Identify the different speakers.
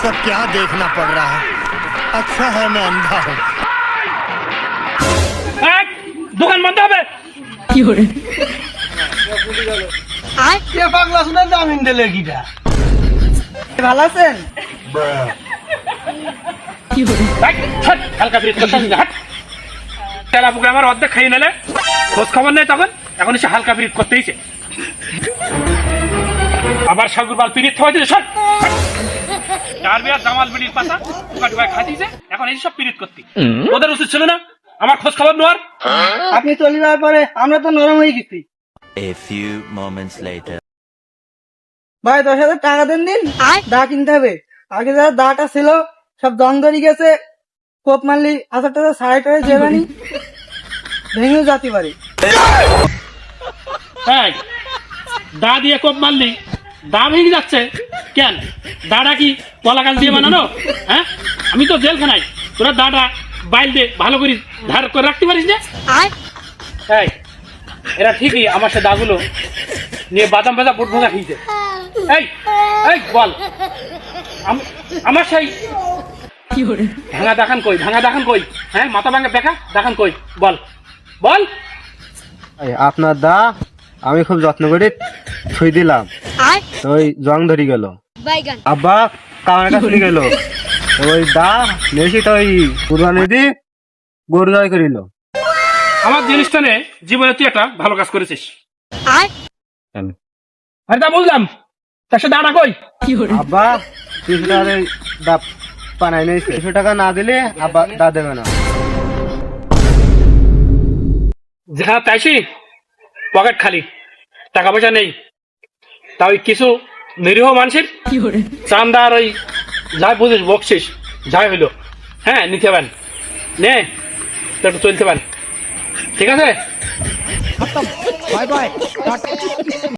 Speaker 1: सब क्या देखना पड़ रहा है अच्छा है मैं अंधा हूँ
Speaker 2: এক, দোকান বন্ধ হবে
Speaker 3: কে পাগলা শুনে জামিন দিলে কিটা ভালো আছেন
Speaker 2: এক, হাট, হালকা ব্রিজ করতে হবে, হাট তেলা পুকুরে আমার অর্ধেক খাইয়ে নিলে খোঁজ খবর নেই তখন এখন এসে হালকা ব্রিজ করতেইছে আবার সাগুর বাল পিড়িত থামাই দিয়েছে জামাল বিড়ির পাতা টুকা টুকা খাইছে এখন এই সব পিড়িত করতে। ওদের উচিত ছিল না আমার খোঁজ খবর নেওয়ার।
Speaker 3: আপনি চলে যাওয়ার পরে আমরা তো নরম হয়ে গেছি।
Speaker 4: A few moments later.
Speaker 3: ভাই দশ হাজার টাকা দেন দিন। দা কিনতে হবে। আগে যারা দাটা ছিল সব দম ধরে গেছে। কোপ মারলি হাজার টাকা সাড়ে টাকা জেবানি ভেঙেও যেতে পারে।
Speaker 2: হ্যাঁ দা দিয়ে কোপ মারলি দা ভেঙে যাচ্ছে। কেন? দাটা কি কলা গাছ দিয়ে বানানো? হ্যাঁ? আমি তো জেলখানায় তোরা দাটা বাইল দিয়ে ভালো করে ধার করে রাখতে পারিস না? এই এরা ঠিকই আমার সে দাগুলো নিয়ে বাদাম ভাজা বুট ভাজা খেয়েছে। এই এই বল। আমার সেই ভাঙা দেখান কই ভাঙা দেখান কই? হ্যাঁ মাথা ভাঙা দেখা দেখান কই বল। বল।
Speaker 5: এই আপনার দা আমি খুব যত্ন করে ছুঁই দিলাম। তো ওই জং ধরে গেল।
Speaker 6: বাইগান।
Speaker 5: আব্বা কামার কাছে চলে গেল। ওই দা নেছি তো ওই কুরবানি দি গরু জয় করিল।
Speaker 2: আমার জিনিসটা নে জীবনে তুই একটা ভালো কাজ করেছিস। আরে তা বুঝলাম তার সাথে দাঁড়া কই?
Speaker 5: আব্বা তিনশো টাকা দা পানাই নেই তিনশো টাকা না দিলে আব্বা দা দেবে না।
Speaker 2: যেখানে তাইছি। পকেট খালি টাকা পয়সা নেই। তা ওই কিছু নিরীহ মানুষের? চান্দার ওই যাই বুঝিস বকছিস যাই হইল। হ্যাঁ নিতে পারেন। নে একটু চলতে পারেন। ঠিক আছে?